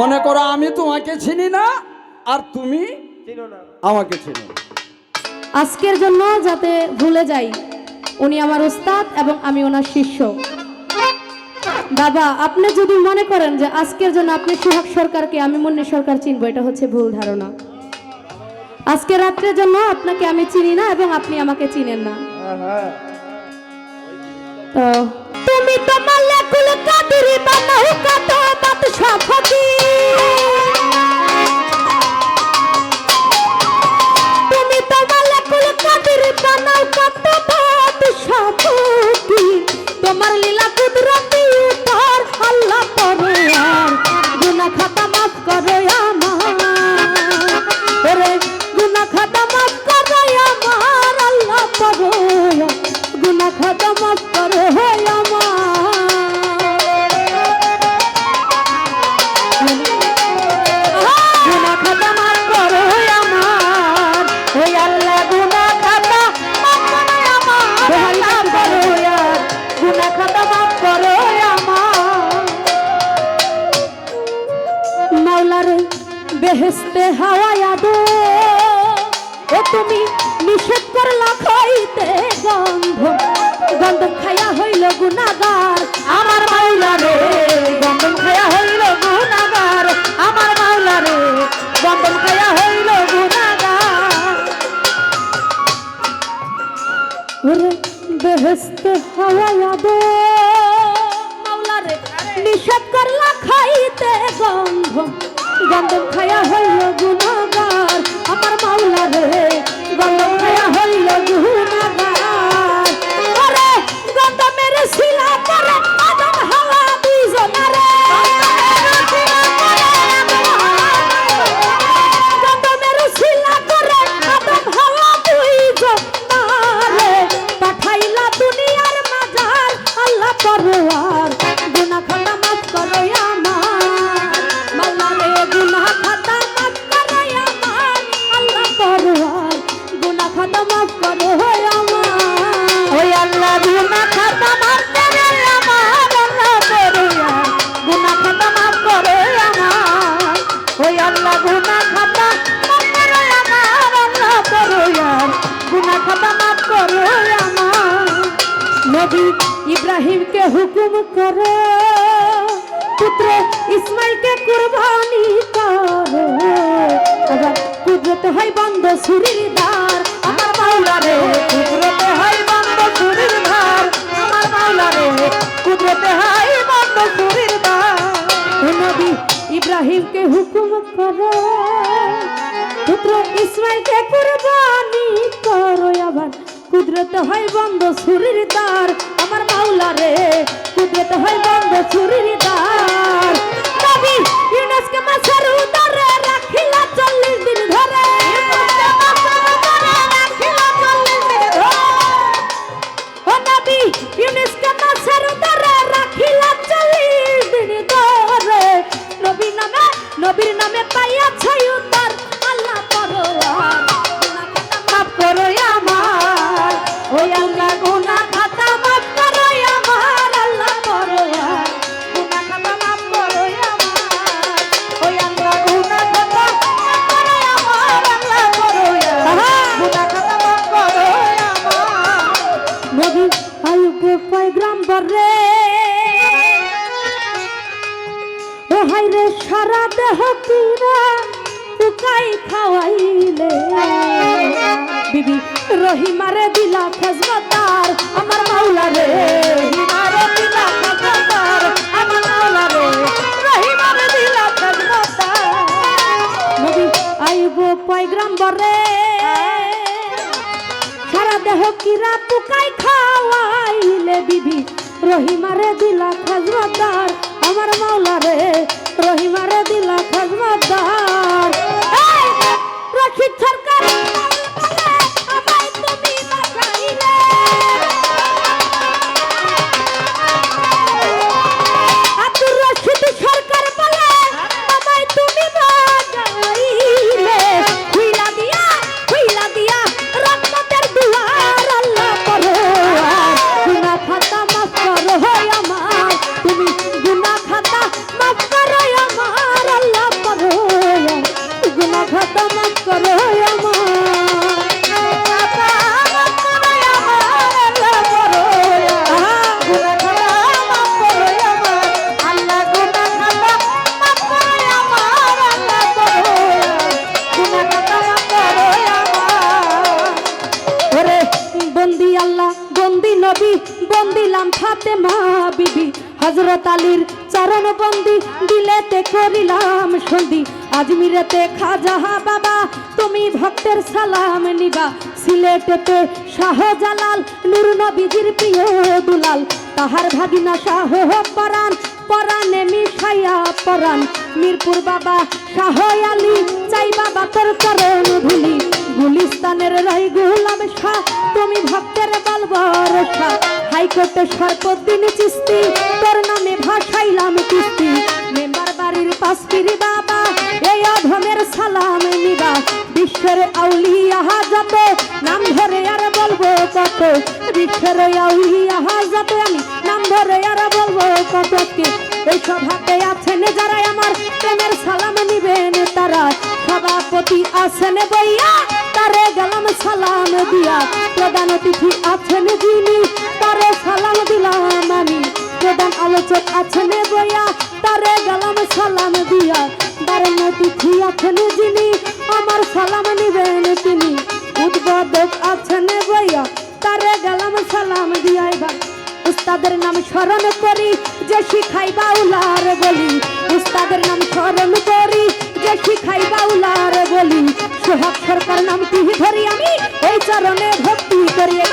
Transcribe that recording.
মনে করো আমি তোমাকে চিনি না আর তুমি আমাকে চিনো। আজকের জন্য যাতে ভুলে যাই উনি আমার ওস্তাদ এবং আমি ওনার শিষ্য। বাবা আপনি যদি মনে করেন যে আজকের জন্য আপনি সোহাগ সরকারকে আমি মুন্নি সরকার চিনবো এটা হচ্ছে ভুল ধারণা। আজকে রাত্রের জন্য আপনাকে আমি চিনি না এবং আপনি আমাকে চিনেন না। হ্যাঁ হ্যাঁ। তো তুমি তোমার মাল্লাকুল কাদিরি বানাও কত বাত সাফতি বেহেস্তে হাওয়ায়া দো ও তুমি নিষেধ করলা খাইতে গন্ধ। গন্ধ খায়া হইল গুনাগার আমার মাওলা রে, গন্ধ খায়া হইল গুনাগার আমার মাওলা রে, গন্ধ খায়া হইল গুনাগার ওরে বেহেস্তে হাওয়ায়া দো মাওলারে নিষেধ করলা খাইতে গন্ধ। গন্ধ খায়া হইল গুনাগার আমার মাওলারে গন্ধ নবী ইব্রাহিমকে হুকুম করে, পুত্র ইসমাইলকে কুরবানি করে। আবার কুদরতে হয় বন্ধ সুরির দ্বার। আমার মাওলা রে, কুদরতে হয় বন্ধ সুরির দ্বার। আমার মাওলা রে, কুদরতে হয় বন্ধ সুরির দ্বার। নবী ইব্রাহিমকে হুকুম করে, পুত্র ইসমাইলকে কুরবানি কুদরত হয় বন্ধ সুরির দ্বার। আমার মাওলা রে, কুদরত হয় বন্ধ সুরির দ্বার। নবী ইউনুসকে মাছের উদরে রাখিলা চল্লিশ দিন ও হাই রে সারা দেহ কিরা টুকাই খাওয়াইলে। বিবি, রহিমারে দিলা খেজমতার, আমার মাওলা রে। রহিমারে দিলা খেজমতার, আমার মাওলা রে। রহিমারে দিলা খেজমতার। নবী, আইব পয়গ্রাম বরে সারা দেহ কিরা পুকাই খাওয়াইলে, বিবি, রহিমারে দিলা খাজমাদার আমার মাওলা রে। রহিমারে দিলা খাজমাদার হজরত আলীর চরণ বন্দি দিলেতে করিলাম সন্ধি। আজমিরেতে খাজাহা বাবা, তুমি ভক্তের সালাম নিবা। সিলেটেতে শাহজালাল, নূর নবীজির প্রিয় দুলাল। তাহার ভাগিনা শাহ পরাণ, পরাণে মিশাইয়া পরাণ। মিরপুর বাবা শাহ আলী, চাই বাবা তোর চরণ ধুলি। গুলিস্তানের রই গুলাম শাহ তুমি ভক্তের বলবর শাহ হাইকোর্টে সর্বদিন চিস্তি, তোর নামে ভাসাইলাম কিস্তি। মেম্বার বাড়ির পাশপির বাবা এই অধমের সালাম নিবা। বিশ্বের আউলিয়া যত নাম ধরে আর বলব কত? বিশ্বের আউলিয়া যত আমি নাম ধরে আর বলব কত? এই সভাতে আছেন যারা আমার প্রেমের সালাম নিবেন তারা। সভাপতি আছেন বইয়া গেলাম, সালাম দিয়া। প্রধান অতিথি আছেন যিনি, তারে সালাম দিলাম আমি। প্রধান আলোচক আছেন বইয়া, তারে গেলাম, সালাম দিয়া। দারুণ অতিথি আছেন যিনি, আমার সালাম নিবেন তিনি। উদ্বোধক আছেন বইয়া, তারে গেলাম, সালাম দিয়া এবার। উস্তাদের নাম স্মরণ করি, যে শিখাই বাউলার বলি। উস্তাদের নাম স্মরণ করি, যে শিখাই বাউলার বলি। সোহাগ সরকার নামটি ধরি আমি। এই চরণে ভক্তি করিয়ে